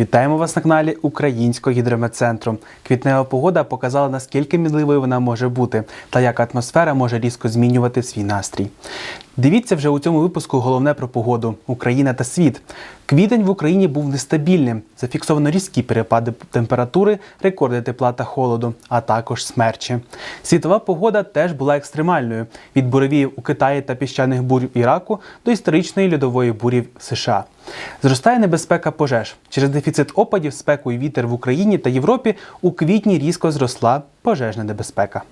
Вітаємо вас на каналі Українського гідрометцентру. Квітнева погода показала, наскільки мінливою вона може бути та як атмосфера може різко змінювати свій настрій. Дивіться вже у цьому випуску головне про погоду Україна та світ. Квітень в Україні був нестабільним. Зафіксовано різкі перепади температури, рекорди тепла та холоду, а також смерчі. Світова погода теж була екстремальною: від буревіїв у Китаї та піщаних бурь в Іраку до історичної льодової бурі в США. Зростає небезпека пожеж. Через дефіцит опадів, спеку і вітер в Україні та Європі у квітні різко зросла пожежна небезпека.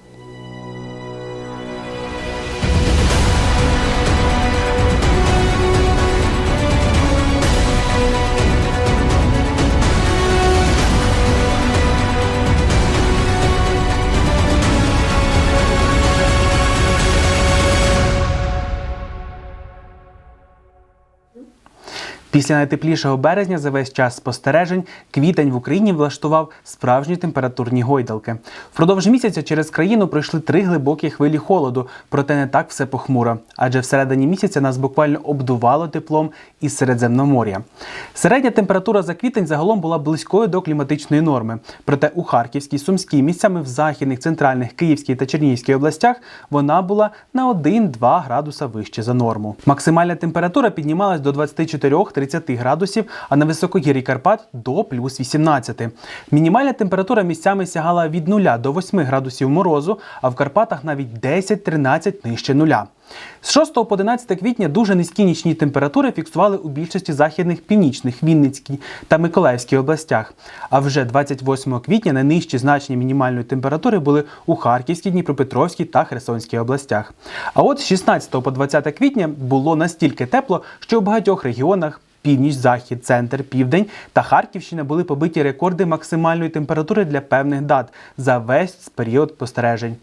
Після найтеплішого березня за весь час спостережень квітень в Україні влаштував справжні температурні гойдалки. Впродовж місяця через країну пройшли три глибокі хвилі холоду, проте не так все похмуро, адже всередині місяця нас буквально обдувало теплом із Середземномор'я. Середня температура за квітень загалом була близькою до кліматичної норми. Проте у Харківській, Сумській, місцями в західних, центральних, Київській та Чернігівській областях вона була на 1-2 градуса вище за норму. Максимальна температура піднімалась до 24-30 градусів, а на високогір'ї Карпат до плюс 18. Мінімальна температура місцями сягала від 0 до 8 градусів морозу, а в Карпатах навіть 10-13 нижче нуля. З 6 по 11 квітня дуже низькі нічні температури фіксували у більшості західних північних, Вінницькій та Миколаївській областях. А вже 28 квітня найнижчі значення мінімальної температури були у Харківській, Дніпропетровській та Херсонській областях. А от з 16 по 20 квітня було настільки тепло, що у багатьох регіонах Північ, захід, центр, південь та Харківщина були побиті рекорди максимальної температури для певних дат за весь період спостережень.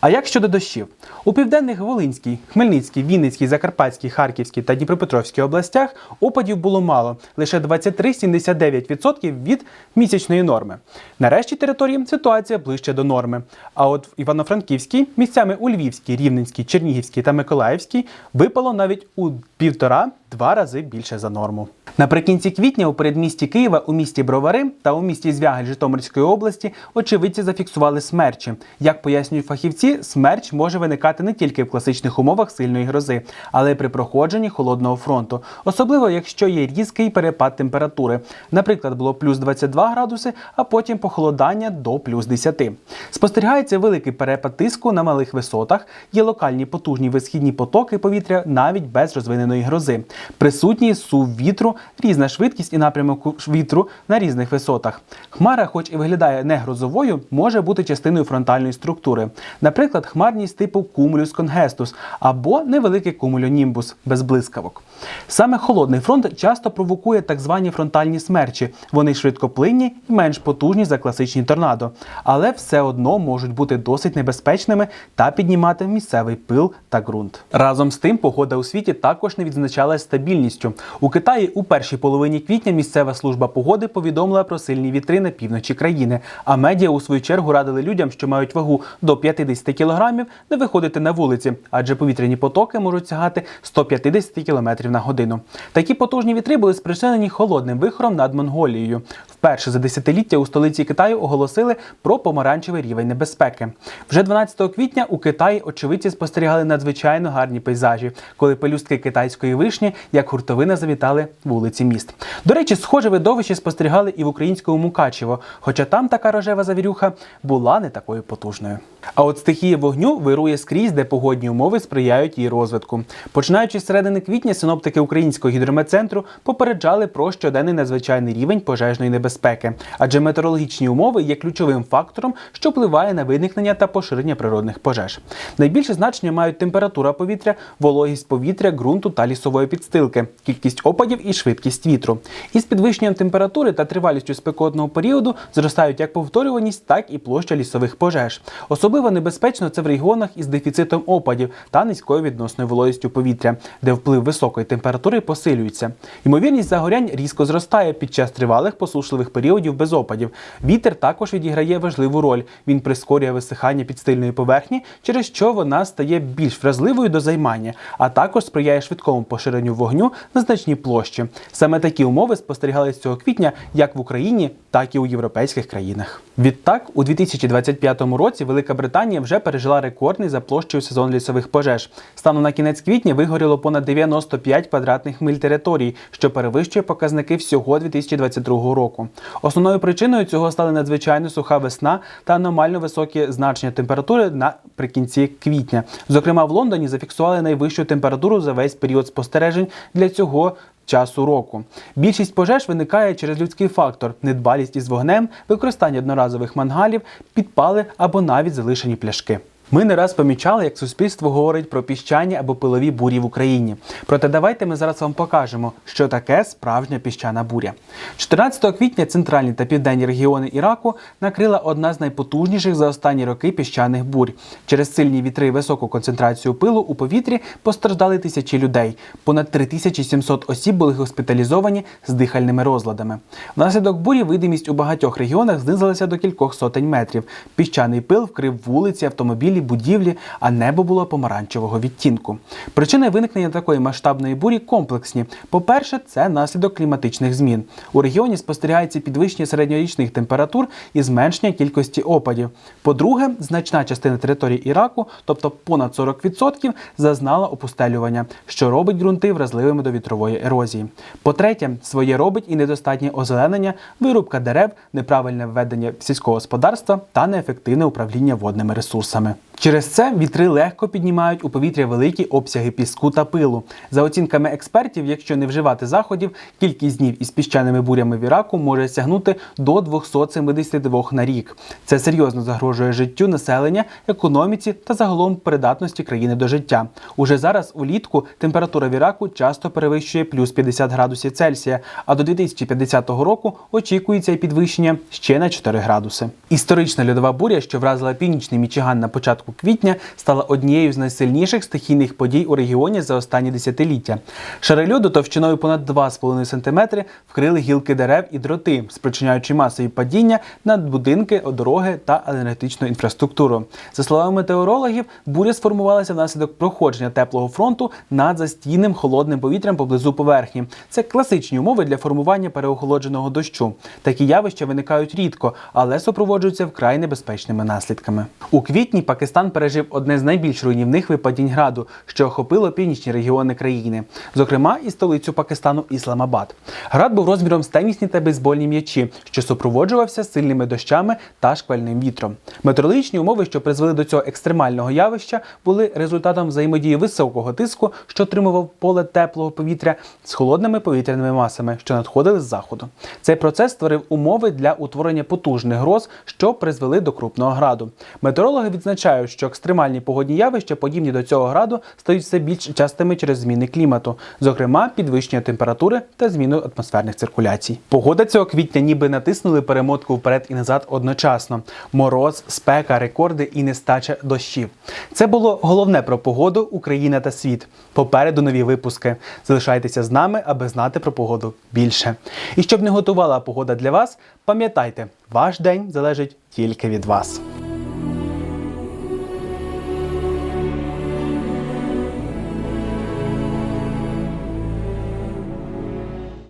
А як щодо дощів? У південних Волинській, Хмельницькій, Вінницькій, Закарпатській, Харківській та Дніпропетровській областях опадів було мало лише 23-79% від місячної норми. На решті території ситуація ближче до норми. А от в Івано-Франківській, місцями у Львівській, Рівненській, Чернігівській та Миколаївській випало навіть у півтора-два рази більше за норму. Наприкінці квітня у передмісті Києва, у місті Бровари та у місті Звягель Житомирської області очевидці зафіксували смерчі. Як пояснюють фахівці, смерч може виникати не тільки в класичних умовах сильної грози, але й при проходженні холодного фронту, особливо якщо є різкий перепад температури. Наприклад, було плюс 22 градуси, а потім похолодання до плюс 10. Спостерігається великий перепад тиску на малих висотах, є локальні потужні висхідні потоки повітря навіть без розвиненої грози. Присутній сув вітру, різна швидкість і напрямок вітру на різних висотах. Хмара, хоч і виглядає не грозовою, може бути частиною фронтальної структури. Наприклад, хмарність типу cumulus congestus або невеликий cumulonimbus без блискавок. Саме холодний фронт часто провокує так звані фронтальні смерчі. Вони швидкоплинні і менш потужні за класичні торнадо, але все одно можуть бути досить небезпечними та піднімати місцевий пил та ґрунт. Разом з тим, погода у світі також не відзначалась стабільністю. У Китаї у першій половині квітня місцева служба погоди повідомила про сильні вітри на півночі країни. А медіа у свою чергу радили людям, що мають вагу до 50 кілограмів, не виходити на вулиці, адже повітряні потоки можуть сягати 150 км на годину. Такі потужні вітри були спричинені холодним вихором над Монголією. Вперше за десятиліття у столиці Китаю оголосили про помаранчевий рівень небезпеки. Вже 12 квітня у Китаї очевидці спостерігали надзвичайно гарні пейзажі, коли пелюстки китайської вишні, як гуртовина, завітали вулиці міст. До речі, схоже видовище спостерігали і в українському Мукачево, хоча там така рожева завірюха була не такою потужною. А от стихія вогню вирує скрізь, де погодні умови сприяють її розвитку. Починаючи з середини квітня, синоптики українського гідрометцентру попереджали про щоденний надзвичайний рівень пожежної небезпеки, адже метеорологічні умови є ключовим фактором, що впливає на виникнення та поширення природних пожеж. Найбільше значення мають температура повітря, вологість повітря, ґрунту та лісової підстилки, кількість опадів і швидкість вітру. Із підвищенням температури та тривалістю спекотного періоду зростають як повторюваність, так і площа лісових пожеж. Особливо небезпечно це в регіонах із дефіцитом опадів та низькою відносною вологістю повітря, де вплив високої температури посилюється. Ймовірність загорянь різко зростає під час тривалих посушливих періодів без опадів. Вітер також відіграє важливу роль. Він прискорює висихання підстильної поверхні, через що вона стає більш вразливою до займання, а також сприяє швидкому поширенню вогню на значній площі. Саме такі умови спостерігались цього квітня як в Україні, так і у європейських країнах. Відтак, у 2025 році Велика Британія вже пережила рекордний за площею сезон лісових пожеж. Станом на кінець квітня вигоріло понад 95 квадратних миль територій, що перевищує показники всього 2022 року. Основною причиною цього стали надзвичайно суха весна та аномально високі значення температури наприкінці квітня. Зокрема, в Лондоні зафіксували найвищу температуру за весь період спостережень для цього. Часу року більшість пожеж виникає через людський фактор, недбалість із вогнем, використання одноразових мангалів, підпали або навіть залишені пляшки. Ми не раз помічали, як суспільство говорить про піщані або пилові бурі в Україні. Проте давайте ми зараз вам покажемо, що таке справжня піщана буря. 14 квітня центральні та південні регіони Іраку накрила одна з найпотужніших за останні роки піщаних бурь. Через сильні вітри і високу концентрацію пилу у повітрі постраждали тисячі людей. Понад 3700 осіб були госпіталізовані з дихальними розладами. Внаслідок бурі видимість у багатьох регіонах знизилася до кількох сотень метрів. Піщаний пил вкрив вулиці, автомобілі, будівлі, а небо було помаранчевого відтінку. Причини виникнення такої масштабної бурі комплексні. По-перше, це наслідок кліматичних змін. У регіоні спостерігається підвищення середньорічних температур і зменшення кількості опадів. По-друге, значна частина території Іраку, тобто понад 40%, зазнала опустелювання, що робить ґрунти вразливими до вітрової ерозії. По-третє, своє робить і недостатнє озеленення, вирубка дерев, неправильне введення сільського господарства та неефективне управління водними ресурсами. Через це вітри легко піднімають у повітря великі обсяги піску та пилу. За оцінками експертів, якщо не вживати заходів, кількість днів із піщаними бурями в Іраку може сягнути до 272 на рік. Це серйозно загрожує життю населення, економіці та загалом придатності країни до життя. Уже зараз улітку температура в Іраку часто перевищує плюс 50 градусів Цельсія, а до 2050 року очікується і підвищення ще на 4 градуси. Історична льодова буря, що вразила північний Мічиган на початку квітня, стала однією з найсильніших стихійних подій у регіоні за останні десятиліття. Шари льоду товщиною понад 2,5 см вкрили гілки дерев і дроти, спричиняючи масові падіння на будинки, дороги та енергетичну інфраструктуру. За словами метеорологів, буря сформувалася внаслідок проходження теплого фронту над застійним холодним повітрям поблизу поверхні. Це класичні умови для формування переохолодженого дощу. Такі явища виникають рідко, але супроводжуються вкрай небезпечними наслідками. У квітні Пакистан пережив одне з найбільш руйнівних випадінь граду, що охопило північні регіони країни, зокрема і столицю Пакистану Ісламабад. Град був розміром з тенісні та бейсбольні м'ячі, що супроводжувався сильними дощами та шквальним вітром. Метеорологічні умови, що призвели до цього екстремального явища, були результатом взаємодії високого тиску, що отримував поле теплого повітря з холодними повітряними масами, що надходили з заходу. Цей процес створив умови для утворення потужних гроз, що призвели до крупного граду. Метеорологи відзначають, що екстремальні погодні явища, подібні до цього граду, стають все більш частими через зміни клімату, зокрема підвищення температури та зміну атмосферних циркуляцій. Погода цього квітня ніби натиснули перемотку вперед і назад одночасно: мороз, спека, рекорди і нестача дощів. Це було головне про погоду, Україна та світ. Попереду нові випуски. Залишайтеся з нами, аби знати про погоду більше. І щоб не готувала погода для вас, пам'ятайте, ваш день залежить тільки від вас.